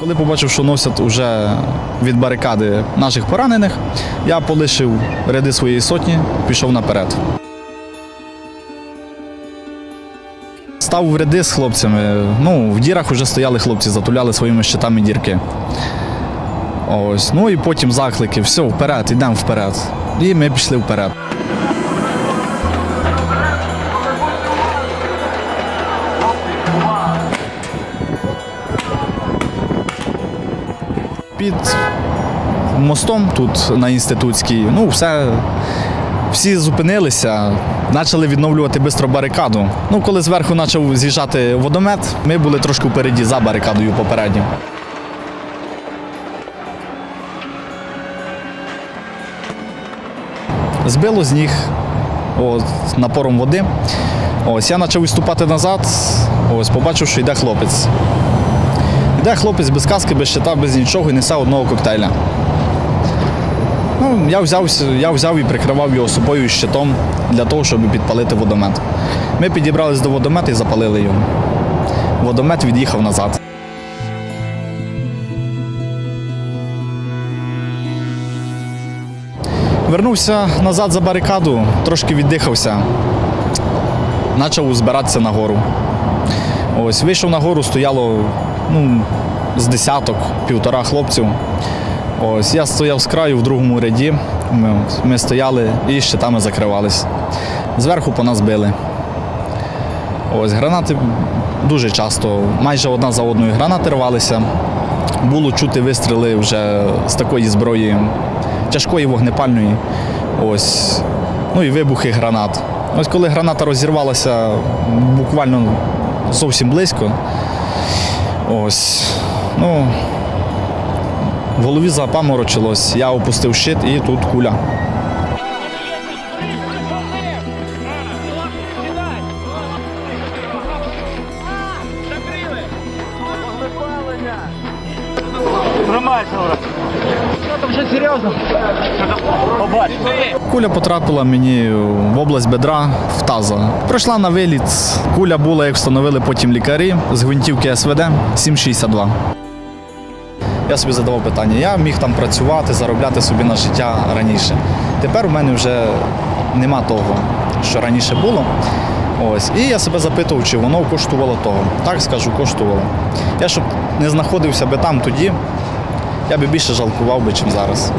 Коли побачив, що носять уже від барикади наших поранених, я полишив ряди своєї сотні, пішов наперед. Став в ряди з хлопцями. Ну, в дірах вже стояли хлопці, затуляли своїми щитами дірки. Ось. Ну і потім заклики, все, вперед, йдемо вперед. І ми пішли вперед. Під мостом тут на інститутській, ну, все, всі зупинилися, почали відновлювати швидко барикаду. Ну, коли зверху почав з'їжджати водомет, ми були трошки впереді за барикадою попередньо. Збило з ніг от, напором води. Ось я почав відступати назад, ось побачив, що йде хлопець. Йде хлопець без каски, без щита, без нічого і несе одного коктейля. Ну, я, взяв, я взяв і прикривав його собою щитом для того, щоб підпалити водомет. Ми підібрались до водомета і запалили його. Водомет від'їхав назад. Вернувся назад за барикаду, трошки віддихався, почав збиратися на гору. Ось, вийшов на гору, стояло ну, з десяток, півтора хлопців. Ось, я стояв з краю в другому ряді. Ми, ми стояли і щитами закривались. Зверху по нас били. Ось, гранати дуже часто, майже одна за одною гранати рвалися. Було чути вистріли вже з такої зброї тяжкої вогнепальної. Ось. Ну і вибухи гранат. Ось коли граната розірвалася буквально зовсім близько. Ось. Ну, в голові запаморочилось, я опустив щит і тут куля. Куля потрапила мені в область бедра в таза. Пройшла на виліт. Куля була, як встановили потім лікарі, з гвинтівки СВД 7,62. Я собі задавав питання, я міг там працювати, заробляти собі на життя раніше. Тепер у мене вже нема того, що раніше було. Ось. І я себе запитував, чи воно коштувало того. Так скажу, коштувало. Я щоб не знаходився би там тоді, я би більше жалкував би, чим зараз.